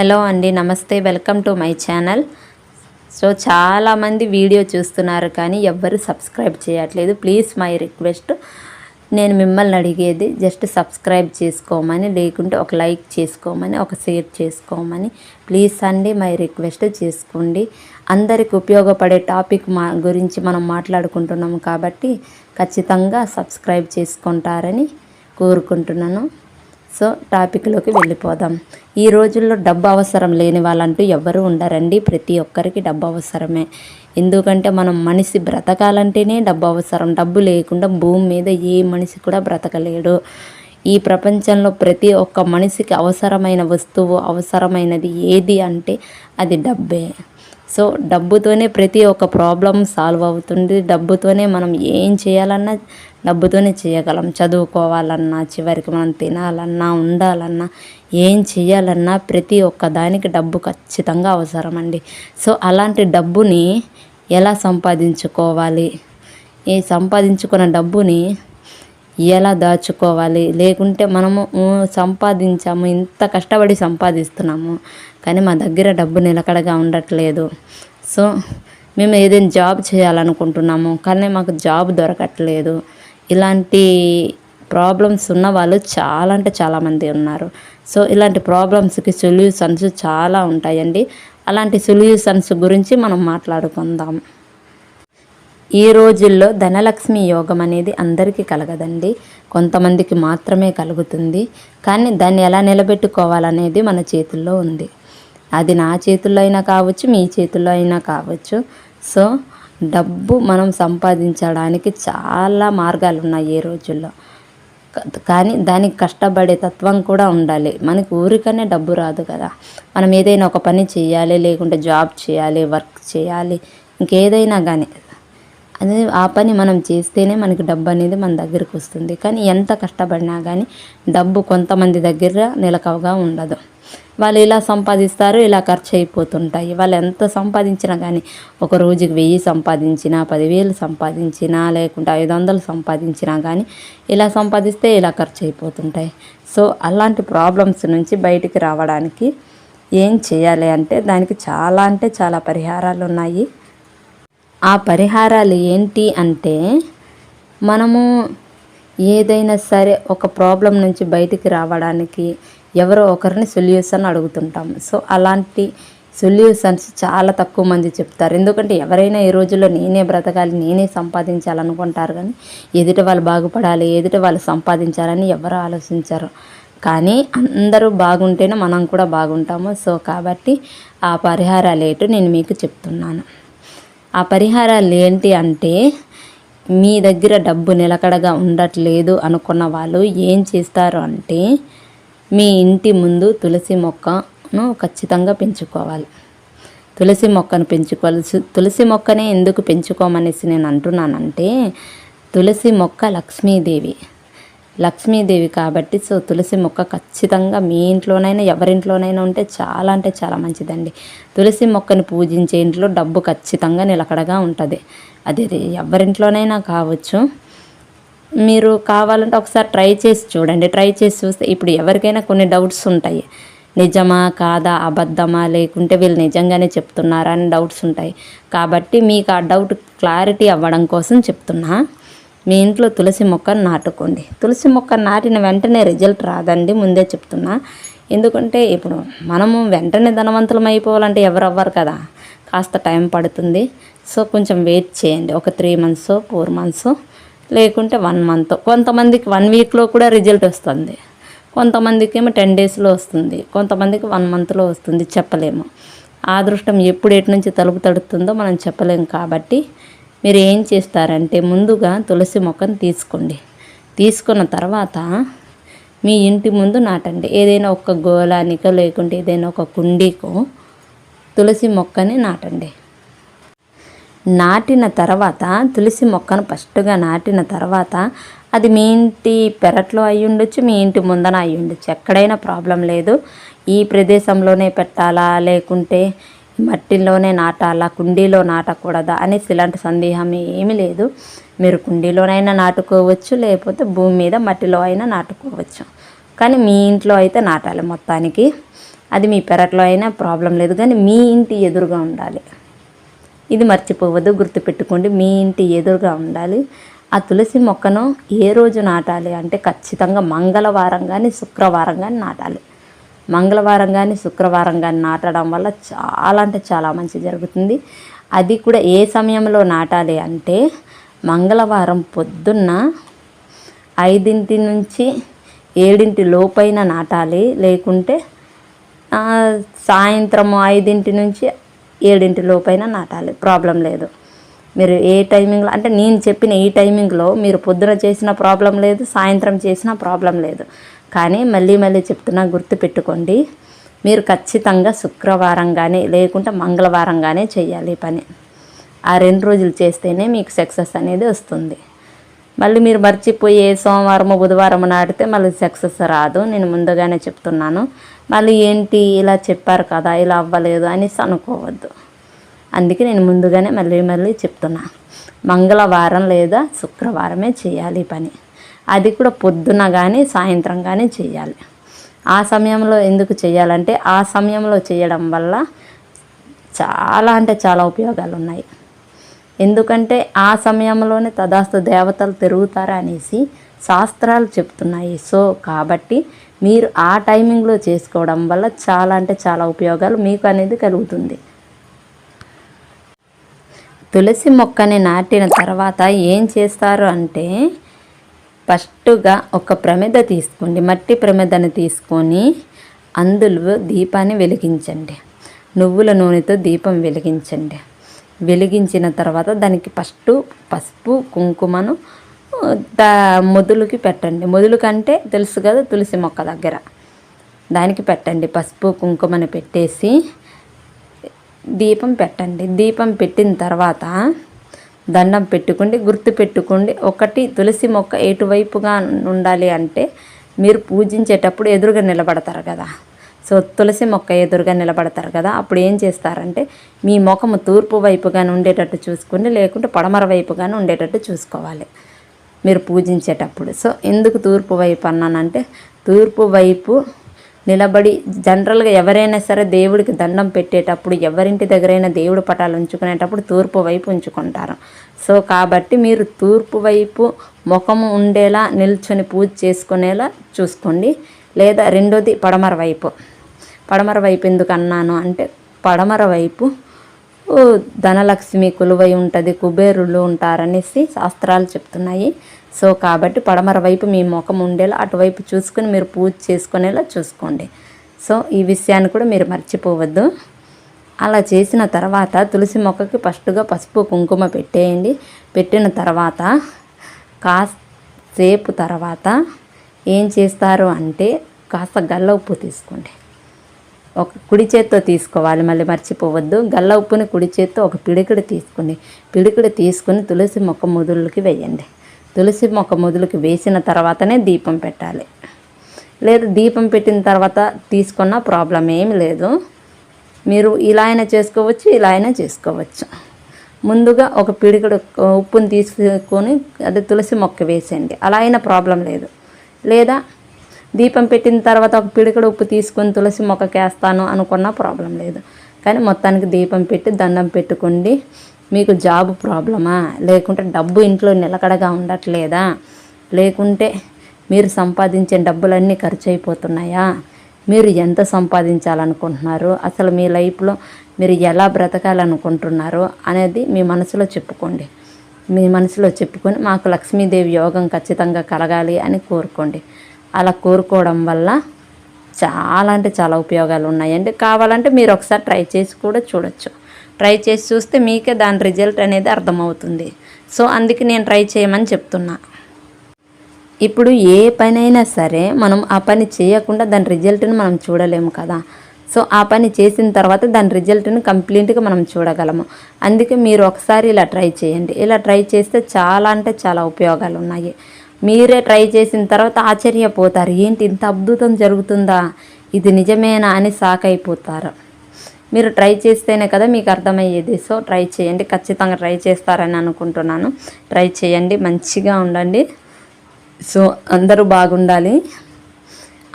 Hello అండి నమస్తే. Welcome to my channel. So చాలామంది వీడియో చూస్తున్నారు కానీ ఎవ్వరు సబ్స్క్రైబ్ చేయట్లేదు. Please my request. నేను మిమ్మల్ని అడిగేది జస్ట్ సబ్స్క్రైబ్ చేసుకోమని లేకుంటే ఒక లైక్ చేసుకోమని ఒక షేర్ చేసుకోమని. ప్లీజ్ అండి మై రిక్వెస్ట్ చేసుకోండి. అందరికి ఉపయోగపడే టాపిక్ మా గురించి మనం మాట్లాడుకుంటున్నాము కాబట్టి ఖచ్చితంగా సబ్స్క్రైబ్ చేసుకుంటారని కోరుకుంటున్నాను. సో టాపిక్లోకి వెళ్ళిపోదాం. ఈ రోజుల్లో డబ్బు అవసరం లేని వాళ్ళంటూ ఎవ్వరూ ఉండరండి. ప్రతి ఒక్కరికి డబ్బు అవసరమే ఎందుకంటే మనం మనిషి బ్రతకాలంటేనే డబ్బు అవసరం డబ్బు లేకుండా భూమి మీద ఏ మనిషి కూడా బ్రతకలేడు. ఈ ప్రపంచంలో ప్రతి ఒక్క మనిషికి అవసరమైన వస్తువు అవసరమైనది ఏది అంటే అది డబ్బే. సో డబ్బుతోనే ప్రతి ఒక్క ప్రాబ్లం సాల్వ్ అవుతుంది. డబ్బుతోనే మనం ఏం చేయాలన్నా డబ్బుతోనే చేయగలం. చదువుకోవాలన్నా చివరికి మనం తినాలన్నా ఉండాలన్నా ఏం చేయాలన్నా ప్రతి ఒక్క దానికి డబ్బు ఖచ్చితంగా అవసరం అండి సో అలాంటి డబ్బుని ఎలా సంపాదించుకోవాలి? ఈ సంపాదించుకున్న డబ్బుని ఎలా దాచుకోవాలి? లేకుంటే మనము సంపాదించాము ఇంత కష్టపడి సంపాదిస్తున్నాము కానీ మా దగ్గర డబ్బు నిలకడగా ఉండట్లేదు. సో మేము ఏదైనా జాబ్ చేయాలనుకుంటున్నాము కానీ మాకు జాబ్ దొరకట్లేదు. ఇలాంటి ప్రాబ్లమ్స్ ఉన్న వాళ్ళు చాలా అంటే చాలామంది ఉన్నారు. సో ఇలాంటి ప్రాబ్లమ్స్కి సొల్యూషన్స్ చాలా ఉంటాయండి. అలాంటి సొల్యూషన్స్ గురించి మనం మాట్లాడుకుందాం. ఈ రోజుల్లో ధనలక్ష్మి యోగం అనేది అందరికీ కలగదండి. కొంతమందికి మాత్రమే కలుగుతుంది. కానీ దాన్ని ఎలా నిలబెట్టుకోవాలనేది మన చేతుల్లో ఉంది. అది నా చేతుల్లో అయినా కావచ్చు మీ చేతుల్లో అయినా కావచ్చు. సో డబ్బు మనం సంపాదించడానికి చాలా మార్గాలు ఉన్నాయి ఈ రోజుల్లో. కానీ దానికి కష్టపడే తత్వం కూడా ఉండాలి. మనకి ఊరికనే డబ్బు రాదు కదా. మనం ఏదైనా ఒక పని చేయాలి లేకుంటే జాబ్ చేయాలి వర్క్ చేయాలి ఇంకేదైనా కానీ అది ఆ పని మనం చేస్తేనే మనకి డబ్బు అనేది మన దగ్గరికి వస్తుంది. కానీ ఎంత కష్టపడినా కానీ డబ్బు కొంతమంది దగ్గర నిలకవగా ఉండదు. వాళ్ళు ఇలా సంపాదిస్తారు ఇలా ఖర్చు అయిపోతుంటాయి. వాళ్ళు ఎంత సంపాదించినా కానీ ఒక రోజుకి వెయ్యి సంపాదించినా పదివేలు సంపాదించినా లేకుంటే ఐదు వందలు సంపాదించినా కానీ ఇలా సంపాదిస్తే ఇలా ఖర్చు అయిపోతుంటాయి. సో అలాంటి ప్రాబ్లమ్స్ నుంచి బయటికి రావడానికి ఏం చేయాలి అంటే దానికి చాలా అంటే చాలా పరిహారాలు ఉన్నాయి. ఆ పరిహారాలు ఏంటి అంటే మనము ఏదైనా సరే ఒక ప్రాబ్లం నుంచి బయటికి రావడానికి ఎవరో ఒకరిని సొల్యూషన్ అడుగుతుంటాము. సో అలాంటి సొల్యూషన్స్ చాలా తక్కువ మంది చెప్తారు. ఎందుకంటే ఎవరైనా ఈ రోజుల్లో నేనే బ్రతకాలి నేనే సంపాదించాలనుకుంటారు కానీ ఎదుటి వాళ్ళు బాగుపడాలి ఎదుటి వాళ్ళు సంపాదించాలని ఎవరు ఆలోచించరు. కానీ అందరూ బాగుంటేనే మనం కూడా బాగుంటాము. సో కాబట్టి ఆ పరిహారాలు ఏంటో నేను మీకు చెప్తున్నాను. ఆ పరిహారాలు ఏంటి అంటే మీ దగ్గర డబ్బు నిలకడగా ఉండట్లేదు అనుకున్న వాళ్ళు ఏం చేస్తారు అంటే మీ ఇంటి ముందు తులసి మొక్కను ఖచ్చితంగా పెంచుకోవాలి. తులసి మొక్కను పెంచుకోవాలి తులసి మొక్కనే ఎందుకు పెంచుకోమనేసి నేను అంటున్నానంటే తులసి మొక్క లక్ష్మీదేవి. లక్ష్మీదేవి కాబట్టి సో తులసి మొక్క ఖచ్చితంగా మీ ఇంట్లోనైనా ఎవరింట్లోనైనా ఉంటే చాలా అంటే చాలా మంచిదండి. తులసి మొక్కని పూజించే ఇంట్లో డబ్బు ఖచ్చితంగా నిలకడగా ఉంటుంది. అది ఎవరింట్లోనైనా కావచ్చు. మీరు కావాలంటే ఒకసారి ట్రై చేసి చూడండి. ట్రై చేసి చూస్తే ఇప్పుడు ఎవరికైనా కొన్ని డౌట్స్ ఉంటాయి. నిజమా కాదా అబద్ధమా లేకుంటే వీళ్ళు నిజంగానే చెప్తున్నారా అని డౌట్స్ ఉంటాయి. కాబట్టి మీకు ఆ డౌట్ క్లారిటీ అవ్వడం కోసం చెప్తున్నా. మీ ఇంట్లో తులసి మొక్కను నాటుకోండి. తులసి మొక్క నాటిన వెంటనే రిజల్ట్ రాదండి ముందే చెప్తున్నా. ఎందుకంటే ఇప్పుడు మనము వెంటనే ధనవంతులం అయిపోవాలంటే ఎవరు అవ్వరు కదా. కాస్త టైం పడుతుంది. సో కొంచెం వెయిట్ చేయండి. ఒక త్రీ మంత్స్ ఫోర్ మంత్స్ లేకుంటే వన్ మంత్ కొంతమందికి వన్ వీక్లో కూడా రిజల్ట్ వస్తుంది. కొంతమందికి ఏమో టెన్ డేస్లో వస్తుంది. కొంతమందికి వన్ మంత్లో వస్తుంది. చెప్పలేము. అదృష్టం ఎప్పుడు ఎటు నుంచి తలుపు తడుతుందో మనం చెప్పలేము కాబట్టి మీరు ఏం చేస్తారంటే ముందుగా తులసి మొక్కను తీసుకోండి. తీసుకున్న తర్వాత మీ ఇంటి ముందు నాటండి. ఏదైనా ఒక గోళానికో లేకుంటే ఏదైనా ఒక కుండీకో తులసి మొక్కని నాటండి. నాటిన తర్వాత తులసి మొక్కను ఫస్ట్గా నాటిన తర్వాత అది మీ ఇంటి పెరట్లో అయి ఉండొచ్చు మీ ఇంటి ముందన అయి ఉండొచ్చు. ఎక్కడైనా ప్రాబ్లం లేదు. ఈ ప్రదేశంలోనే పెట్టాలా లేకుంటే మట్టిలోనే నాటాలా కుండీలో నాటకూడదా అనేసి ఇలాంటి సందేహం ఏమీ లేదు. మీరు కుండీలోనైనా నాటుకోవచ్చు లేకపోతే భూమి మీద మట్టిలో అయినా నాటుకోవచ్చు. కానీ మీ ఇంట్లో అయితే నాటాలి మొత్తానికి. అది మీ పెరట్లో అయినా ప్రాబ్లం లేదు కానీ మీ ఇంటి ఎదురుగా ఉండాలి. ఇది మర్చిపోవద్దు గుర్తుపెట్టుకోండి. మీ ఇంటి ఎదురుగా ఉండాలి. ఆ తులసి మొక్కను ఏ రోజు నాటాలి అంటే ఖచ్చితంగా మంగళవారం కానీ శుక్రవారం కానీ నాటాలి. మంగళవారం కానీ శుక్రవారం కానీ నాటడం వల్ల చాలా అంటే చాలా మంచి జరుగుతుంది. అది కూడా ఏ సమయంలో నాటాలి అంటే మంగళవారం పొద్దున్న ఐదింటి నుంచి ఏడింటి లోపైన నాటాలి. లేకుంటే సాయంత్రం ఐదింటి నుంచి ఏడింటి లోపైన నాటాలి. ప్రాబ్లం లేదు. మీరు ఏ టైమింగ్లో అంటే నేను చెప్పిన ఈ టైమింగ్లో మీరు పొద్దున చేసిన ప్రాబ్లం లేదు సాయంత్రం చేసిన ప్రాబ్లం లేదు. కానీ మళ్ళీ మళ్ళీ చెప్తున్నా గుర్తుపెట్టుకోండి మీరు ఖచ్చితంగా శుక్రవారం కానీ లేకుంటే మంగళవారం కానీ చేయాలి పని. ఆ రెండు రోజులు చేస్తేనే మీకు సక్సెస్ అనేది వస్తుంది. మళ్ళీ మీరు మర్చిపోయి ఏ సోమవారం బుధవారం నాటితే మళ్ళీ సక్సెస్ రాదు. నేను ముందుగానే చెప్తున్నాను. మళ్ళీ ఏంటి ఇలా చెప్పారు కదా ఇలా అవ్వలేదు అనేసి అనుకోవద్దు. అందుకే నేను ముందుగానే మళ్ళీ మళ్ళీ చెప్తున్నా. మంగళవారం లేదా శుక్రవారమే చేయాలి ఈ పని. అది కూడా పొద్దున కానీ సాయంత్రం కానీ చేయాలి. ఆ సమయంలో ఎందుకు చేయాలంటే ఆ సమయంలో చేయడం వల్ల చాలా అంటే చాలా ఉపయోగాలు ఉన్నాయి. ఎందుకంటే ఆ సమయంలోనే తదాస్తు దేవతలు తిరుగుతారు అనేసి శాస్త్రాలు చెప్తున్నాయి. సో కాబట్టి మీరు ఆ టైమింగ్లో చేసుకోవడం వల్ల చాలా అంటే చాలా ఉపయోగాలు మీకు అనేది కలుగుతుంది. తులసి మొక్కని నాటిన తర్వాత ఏం చేస్తారు అంటే ఫస్ట్గా ఒక ప్రమిద తీసుకోండి. మట్టి ప్రమిదను తీసుకొని అందులో దీపాన్ని వెలిగించండి. నువ్వుల నూనెతో దీపం వెలిగించండి. వెలిగించిన తర్వాత దానికి ఫస్ట్ పసుపు కుంకుమను దా మొదలుకి పెట్టండి. మొదలు కంటే తెలుసు కదా తులసి మొక్క దగ్గర. దానికి పెట్టండి. పసుపు కుంకుమని పెట్టేసి దీపం పెట్టండి. దీపం పెట్టిన తర్వాత దండం పెట్టుకోండి. గుర్తు పెట్టుకోండి. ఒకటి తులసి మొక్క ఎటువైపుగా ఉండాలి అంటే మీరు పూజించేటప్పుడు ఎదురుగా నిలబడతారు కదా. సో తులసి మొక్క ఎదురుగా నిలబడతారు కదా. అప్పుడు ఏం చేస్తారంటే మీ ముఖము తూర్పు వైపుగానే ఉండేటట్టు చూసుకోండి. లేకుంటే పడమర వైపుగానే ఉండేటట్టు చూసుకోవాలి. మీరు పూజించేటప్పుడు. సో ఎందుకు తూర్పు వైపు అన్నానంటే తూర్పు వైపు నిలబడి జనరల్గా ఎవరైనా సరే దేవుడికి దండం పెట్టేటప్పుడు ఎవరింటి దగ్గరైనా దేవుడి పటాలు ఉంచుకునేటప్పుడు తూర్పు వైపు ఉంచుకుంటారు. సో కాబట్టి మీరు తూర్పు వైపు ముఖము ఉండేలా నిల్చొని పూజ చేసుకునేలా చూసుకోండి. లేదా రెండోది పడమర వైపు. పడమర వైపు ఎందుకు అన్నాను అంటే పడమర వైపు ధనలక్ష్మి కొలువై ఉంటుంది కుబేరులు ఉంటారనేసి శాస్త్రాలు చెప్తున్నాయి. సో కాబట్టి పడమర వైపు మీ ముఖం ఉండేలా అటువైపు చూసుకుని మీరు పూజ చేసుకునేలా చూసుకోండి. సో ఈ విషయాన్ని కూడా మీరు మర్చిపోవద్దు. అలా చేసిన తర్వాత తులసి మొక్కకి ఫస్ట్గా పసుపు కుంకుమ పెట్టేయండి. పెట్టిన తర్వాత కాసేపు తర్వాత ఏం చేస్తారు అంటే కాస్త గల్ల ఉప్పు తీసుకోండి. ఒక కుడి చేత్తో తీసుకోవాలి మళ్ళీ మర్చిపోవద్దు. గల్ల ఉప్పుని కుడి చేత్తో ఒక పిడికిడి తీసుకోండి పిడికిడి తీసుకుని తులసి మొక్క ముదులకి వేయండి. తులసి మొక్క ముదులకి వేసిన తర్వాతనే దీపం పెట్టాలి. లేదు దీపం పెట్టిన తర్వాత తీసుకున్న ప్రాబ్లం ఏమి లేదు. మీరు ఇలా అయినా చేసుకోవచ్చు ఇలా అయినా చేసుకోవచ్చు. ముందుగా ఒక పిడికడు ఉప్పుని తీసుకొని అదే తులసి మొక్క వేసేయండి. అలా అయినా ప్రాబ్లం లేదు. లేదా దీపం పెట్టిన తర్వాత ఒక పిడికడు ఉప్పు తీసుకొని తులసి మొక్కకేస్తాను అనుకున్నా ప్రాబ్లం లేదు. కానీ మొత్తానికి దీపం పెట్టి దండం పెట్టుకోండి. మీకు జాబ్ ప్రాబ్లమా? లేకుంటే డబ్బు ఇంట్లో నిలకడగా ఉండట్లేదా? లేకుంటే మీరు సంపాదించే డబ్బులన్నీ ఖర్చు అయిపోతున్నాయా మీరు ఎంత సంపాదించాలనుకుంటున్నారు? అసలు మీ లైఫ్లో మీరు ఎలా బ్రతకాలనుకుంటున్నారు? అనేది మీ మనసులో చెప్పుకోండి. మీ మనసులో చెప్పుకొని మాకు లక్ష్మీదేవి యోగం ఖచ్చితంగా కలగాలి అని కోరుకోండి. అలా కోరుకోవడం వల్ల చాలా అంటే చాలా ఉపయోగాలు ఉన్నాయండి కావాలంటే మీరు ఒకసారి ట్రై చేసి కూడా చూడొచ్చు. ట్రై చేసి చూస్తే మీకే దాని రిజల్ట్ అనేది అర్థమవుతుంది. సో అందుకే నేను ట్రై చేయమని చెప్తున్నా. ఇప్పుడు ఏ పనైనా సరే మనం ఆ పని చేయకుండా దాని రిజల్ట్ని మనం చూడలేము కదా. సో ఆ పని చేసిన తర్వాత దాని రిజల్ట్ని కంప్లీట్గా మనం చూడగలము. అందుకే మీరు ఒకసారి ఇలా ట్రై చేయండి. ఇలా ట్రై చేస్తే చాలా అంటే చాలా ఉపయోగాలు ఉన్నాయి. మీరే ట్రై చేసిన తర్వాత ఆశ్చర్యపోతారు. ఏంటి ఇంత అద్భుతం జరుగుతుందా? ఇది నిజమేనా అని షాక్ అయిపోతారు మీరు ట్రై చేస్తేనే కదా మీకు అర్థమయ్యేది. సో ట్రై చేయండి. ఖచ్చితంగా ట్రై చేస్తారని అనుకుంటున్నాను. ట్రై చేయండి. మంచిగా ఉండండి. సో అందరూ బాగుండాలి.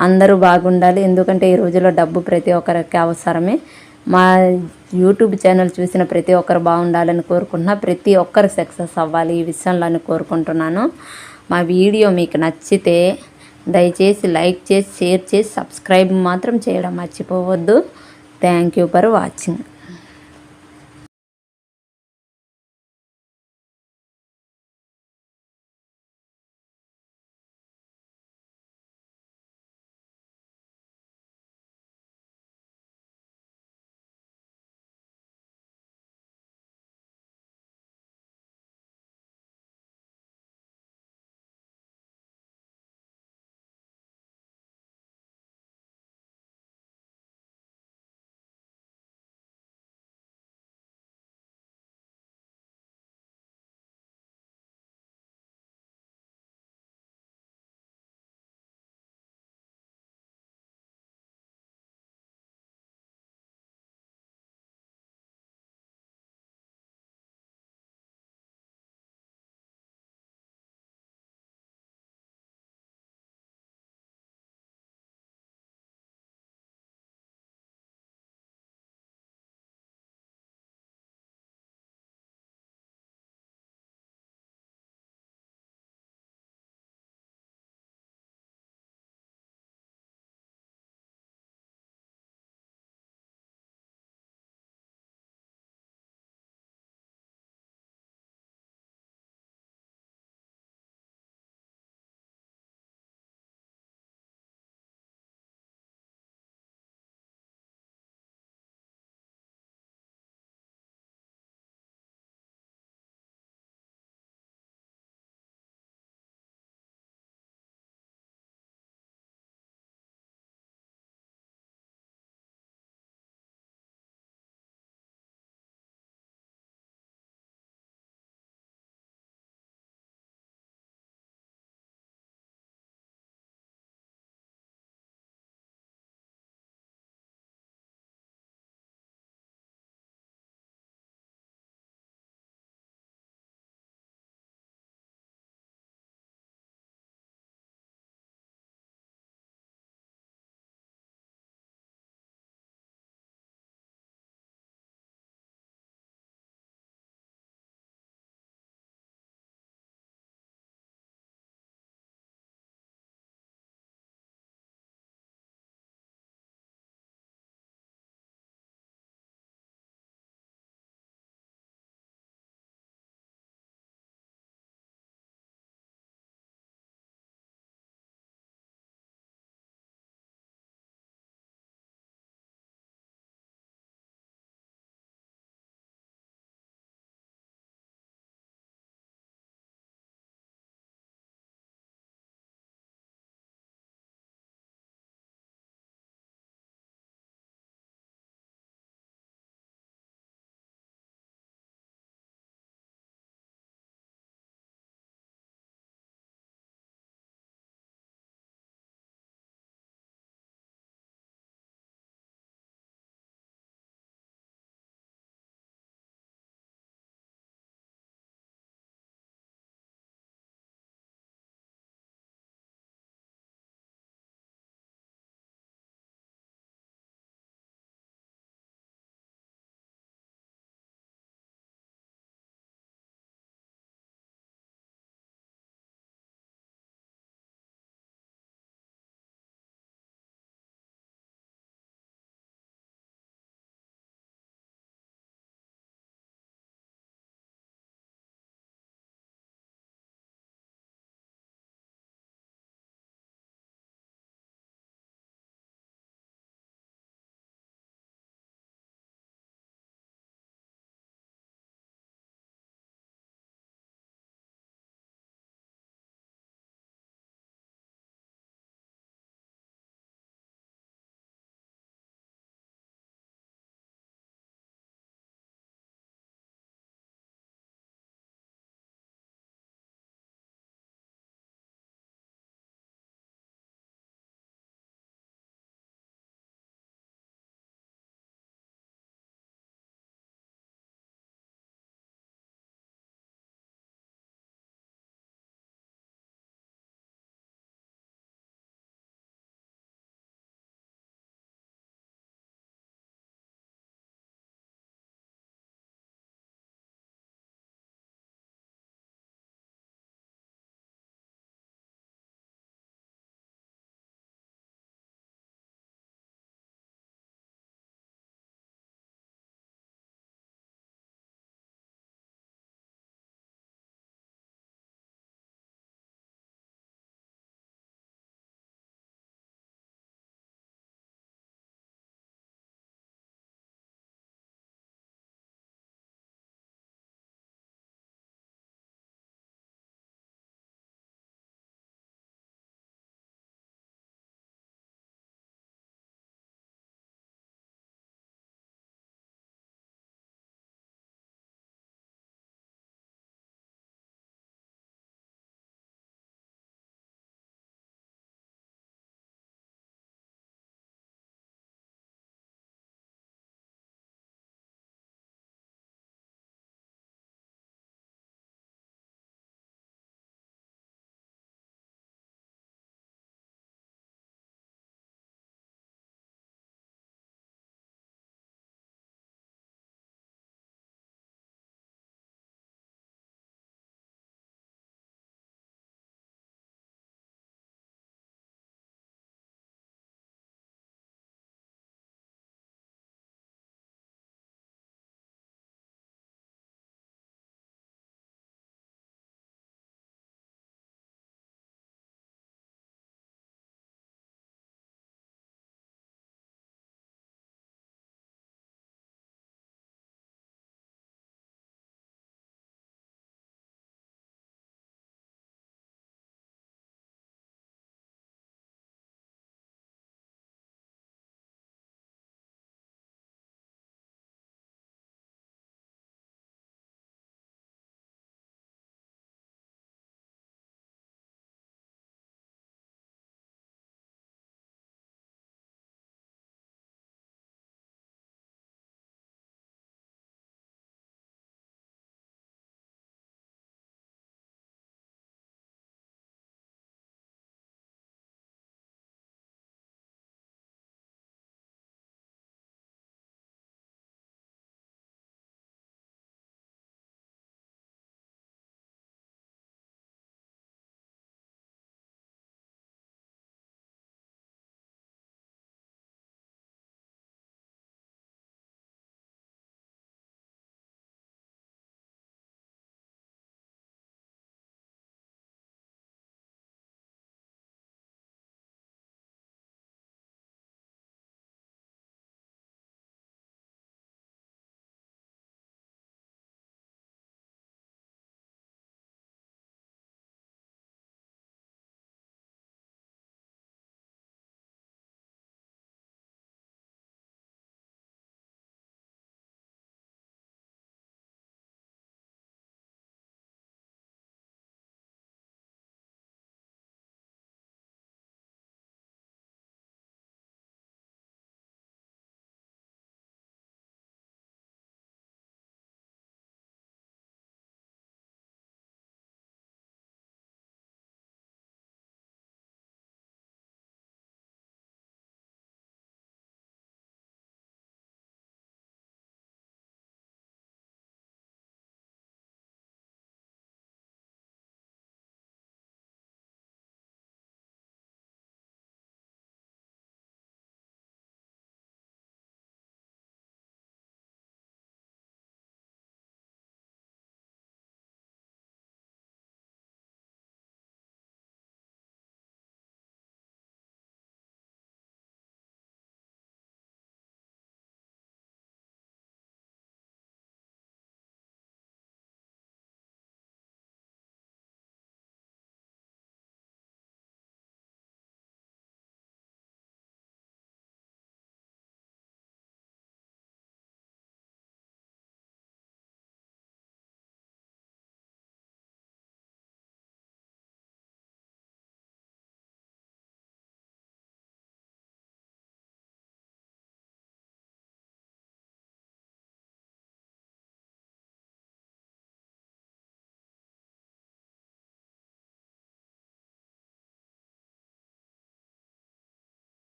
అందరూ బాగుండాలి. ఎందుకంటే ఈ రోజుల్లో డబ్బు ప్రతి ఒక్కరికి అవసరమే. మా యూట్యూబ్ ఛానల్ చూసిన ప్రతి ఒక్కరు బాగుండాలని కోరుకుంటున్నా. ప్రతి ఒక్కరు సక్సెస్ అవ్వాలి ఈ విషయంలో అని కోరుకుంటున్నాను. మా వీడియో మీకు నచ్చితే దయచేసి లైక్ చేసి షేర్ చేసి సబ్స్క్రైబ్ మాత్రం చేయడం మర్చిపోవద్దు. Thank you for watching.